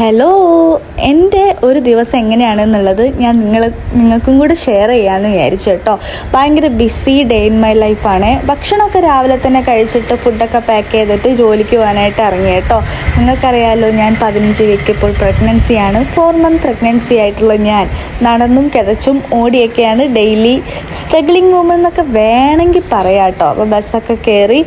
Hello എന്റെ ഒരു ദിവസം എങ്ങനെയാണെന്നുള്ളത് ഞാൻ നിങ്ങൾ നിങ്ങൾക്കും കൂടെ ഷെയർ ചെയ്യാമെന്ന് വിചാരിച്ചു കേട്ടോ. ഭയങ്കര ബിസി ഡേ ഇൻ മൈ ലൈഫാണ് ഭക്ഷണമൊക്കെ രാവിലെ തന്നെ കഴിച്ചിട്ട് ഫുഡൊക്കെ പാക്ക് ചെയ്തിട്ട് ജോലിക്ക് പോകാനായിട്ട് ഇറങ്ങി കേട്ടോ. നിങ്ങൾക്കറിയാമല്ലോ ഞാൻ പതിനഞ്ച് വീക്ക് ഇപ്പോൾ പ്രഗ്നൻസിയാണ് ഫോർ മന്ത് പ്രഗ്നൻസി ആയിട്ടുള്ള ഞാൻ. നടന്നും കിതച്ചും ഓടിയൊക്കെയാണ് ഡെയിലി സ്ട്രഗ്ലിംഗ് വുമൺ എന്നൊക്കെ വേണമെങ്കിൽ പറയാം കേട്ടോ. അപ്പോൾ ബസ്സൊക്കെ കയറി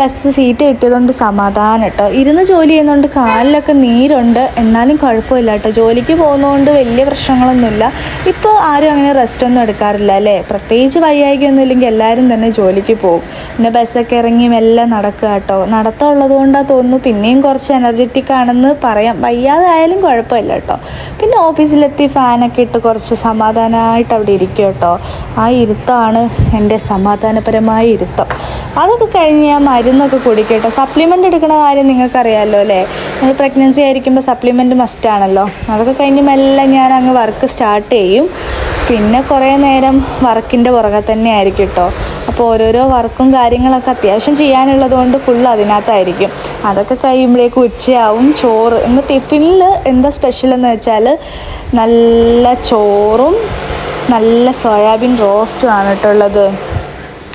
ബസ് സീറ്റ് കിട്ടിയതുകൊണ്ട് സമാധാനം കേട്ടോ. ഇരുന്ന് ജോലി ചെയ്യുന്നതുകൊണ്ട് കാലിലൊക്കെ നീരുണ്ട്. എന്നാലും കുഴപ്പമില്ല കേട്ടോ. ജോലിക്ക് പോകുന്നതുകൊണ്ട് വലിയ പ്രശ്നങ്ങളൊന്നുമില്ല. ഇപ്പോൾ ആരും അങ്ങനെ റെസ്റ്റ് ഒന്നും എടുക്കാറില്ല അല്ലേ? പ്രത്യേകിച്ച് വയ്യായികൊന്നും ഇല്ലെങ്കിൽ എല്ലാവരും തന്നെ ജോലിക്ക് പോകും. പിന്നെ ബസ്സൊക്കെ ഇറങ്ങി മെല്ലെ നടക്കുക കേട്ടോ. നടത്തമുള്ളത് കൊണ്ടാണ് തോന്നുന്നു. പിന്നെയും കുറച്ച് എനർജറ്റിക് ആണെന്ന് പറയാം. വയ്യാതെ ആയാലും കുഴപ്പമില്ല കേട്ടോ. പിന്നെ ഓഫീസിലെത്തി ഫാനൊക്കെ ഇട്ട് കുറച്ച് സമാധാനമായിട്ട് അവിടെ ഇരിക്കും കേട്ടോ. ആ ഇരുത്തമാണ് എന്റെ സമാധാനപരമായ ഇരുത്തം. അതൊക്കെ കഴിഞ്ഞ് ഞാൻ മരുന്നൊക്കെ കുടിക്കട്ടോ. സപ്ലിമെന്റ് എടുക്കുന്ന കാര്യം നിങ്ങൾക്കറിയാമല്ലോ അല്ലേ? നമ്മൾ പ്രഗ്നൻസി ആയിരിക്കുമ്പോൾ സപ്ലിമെന്റ് മസ്റ്റ് ആണല്ലോ. അതൊക്കെ കഴിഞ്ഞ് മെല്ലെ ഞാൻ അങ്ങ് വർക്ക് സ്റ്റാർട്ട് ചെയ്യും. പിന്നെ കുറേ നേരം വർക്കിന്റെ പുറകെ തന്നെ ആയിരിക്കും കേട്ടോ അപ്പോൾ ഓരോരോ വർക്കും കാര്യങ്ങളൊക്കെ അത്യാവശ്യം ചെയ്യാനുള്ളത് കൊണ്ട് ഫുൾ അതിനകത്തായിരിക്കും. അതൊക്കെ കഴിയുമ്പോഴേക്കും ഉച്ചയാവും. ചോറ് ഇന്ന് ടിഫിനിൽ എന്താ സ്പെഷ്യൽ എന്ന് വെച്ചാൽ നല്ല ചോറും നല്ല സോയാബീൻ റോസ്റ്റും ആണ് കേട്ടോ ഉള്ളത്.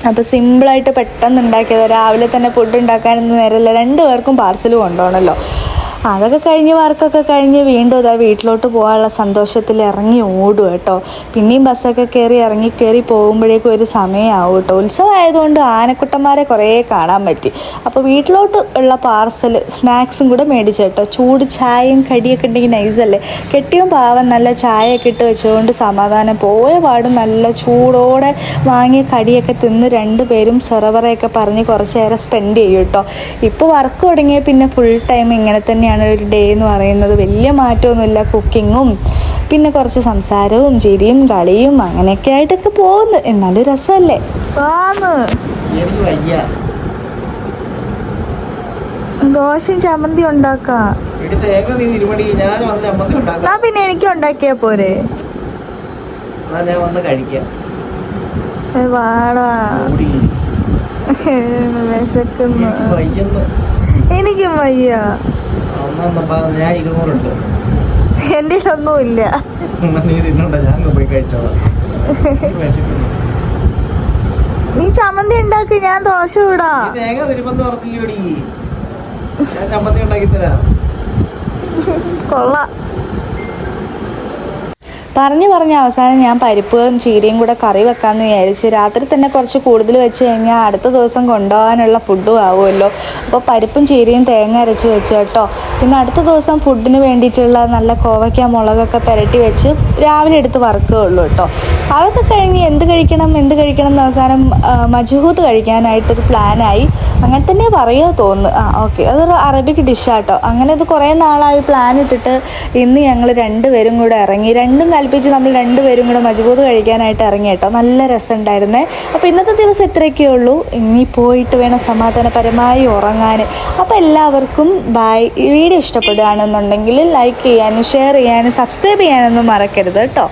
അപ്പോൾ സിമ്പിളായിട്ട് പെട്ടെന്ന് ഉണ്ടാക്കിയത്. രാവിലെ തന്നെ ഫുഡ് ഉണ്ടാക്കാനൊന്നും നേരമില്ല. രണ്ട് പേർക്കും പാർസൽ കൊണ്ടുപോകണമല്ലോ അതൊക്കെ കഴിഞ്ഞ് വർക്കൊക്കെ കഴിഞ്ഞ് വീണ്ടും ഇതാ വീട്ടിലോട്ട് പോകാനുള്ള സന്തോഷത്തിൽ ഇറങ്ങി ഓടും കേട്ടോ. പിന്നെയും ബസ്സൊക്കെ കയറി ഇറങ്ങി കയറി പോകുമ്പോഴേക്കും ഒരു സമയമാവും കേട്ടോ. ഉത്സവമായതുകൊണ്ട് ആനക്കുട്ടന്മാരെ കുറേ കാണാൻ പറ്റി. അപ്പോൾ വീട്ടിലോട്ട് ഉള്ള പാർസൽ സ്നാക്സും കൂടെ മേടിച്ചു കേട്ടോ. ചൂട് ചായയും കടിയൊക്കെ ഉണ്ടെങ്കിൽ നൈസല്ലേ കെട്ടിയും പാവം നല്ല ചായയൊക്കെ ഇട്ട് വെച്ചുകൊണ്ട് സമാധാനം. പോയ പാടും നല്ല ചൂടോടെ വാങ്ങിയ കടിയൊക്കെ തിന്ന് രണ്ടുപേരും സെറവറയൊക്കെ പറഞ്ഞ് കുറച്ച് നേരം സ്പെൻഡ് ചെയ്യും കേട്ടോ. ഇപ്പോൾ വർക്ക് തുടങ്ങിയ പിന്നെ ഫുൾ ടൈം ഇങ്ങനെ തന്നെയാണ് ഒരു ഡേ എന്ന് പറയുന്നത്. വലിയ മാറ്റമൊന്നുമില്ല. കുക്കിങ്ങും പിന്നെ കുറച്ച് സംസാരവും ചിരിയും കളിയും അങ്ങനെയൊക്കെ ആയിട്ടൊക്കെ പോകുന്നു. എന്നാലും രസമല്ലേ? ദോശയും ചമ്മന്തി ഉണ്ടാക്കാം. തേങ്ങ നീ ഇരുമണി ഞാൻ വന്ന് ചമ്മന്തി എന്നാ പിന്നെ എനിക്ക് ഉണ്ടാക്കിയാ പോരെ? വാടാ. വിശക്കുന്നു. എനിക്ക് വയ്യ. ഞാൻ ഇരുന്നൂറുണ്ട് എന്റെ ഇല്ല നീ തിന്നണ്ട ഞാൻ പോയി കഴിച്ചോളാം. നീ ചമ്മന്തി ഉണ്ടാക്കി ഞാൻ ദോശ ഇടാ. തേങ്ങ ഞാൻ ചമ്മന്തി ഉണ്ടാക്കി തരാം. കൊള്ളാം. പറഞ്ഞു പറഞ്ഞ് അവസാനം ഞാൻ പരിപ്പും ചീരയും കൂടെ കറി വെക്കാമെന്ന് വിചാരിച്ചു രാത്രി തന്നെ കുറച്ച് കൂടുതൽ വെച്ച് കഴിഞ്ഞാൽ അടുത്ത ദിവസം കൊണ്ടുപോകാനുള്ള ഫുഡും ആവുമല്ലോ. അപ്പോൾ പരിപ്പും ചീരയും തേങ്ങ അരച്ച് വെച്ചു കേട്ടോ. പിന്നെ അടുത്ത ദിവസം ഫുഡിന് വേണ്ടിയിട്ടുള്ള നല്ല കോവയ്ക്ക മുളകൊക്കെ പുരട്ടി വെച്ച് രാവിലെ എടുത്ത് വറുക്കുകയുള്ളൂ കേട്ടോ. അതൊക്കെ കഴിഞ്ഞ് എന്ത് കഴിക്കണം എന്ത് കഴിക്കണം എന്ന് അവസാനം മജുഹൂത്ത് കഴിക്കാനായിട്ടൊരു പ്ലാനായി അങ്ങനെ തന്നെ പറയുമോ തോന്നുന്നു. ആ ഓക്കെ അതൊരു അറബിക് ഡിഷാട്ടോ അങ്ങനെ ഇത് കുറേ നാളായി പ്ലാൻ ഇട്ടിട്ട് ഇന്ന് ഞങ്ങൾ രണ്ടുപേരും കൂടെ ഇറങ്ങി. രണ്ടും കൽപ്പിച്ച് നമ്മൾ രണ്ടുപേരും കൂടെ മജ്ബൂത് കഴിക്കാനായിട്ട് ഇറങ്ങി കേട്ടോ. നല്ല രസമുണ്ടായിരുന്നേ. അപ്പോൾ ഇന്നത്തെ ദിവസം ഇത്രയൊക്കെ ഉള്ളൂ. ഇനി പോയിട്ട് വേണം സമാധാനപരമായി ഉറങ്ങാൻ. അപ്പോൾ എല്ലാവർക്കും ബൈ വീഡിയോ ഇഷ്ടപ്പെടുകയാണെന്നുണ്ടെങ്കിൽ ലൈക്ക് ചെയ്യാനും ഷെയർ ചെയ്യാനും സബ്സ്ക്രൈബ് ചെയ്യാനൊന്നും മറക്കരുത് കേട്ടോ.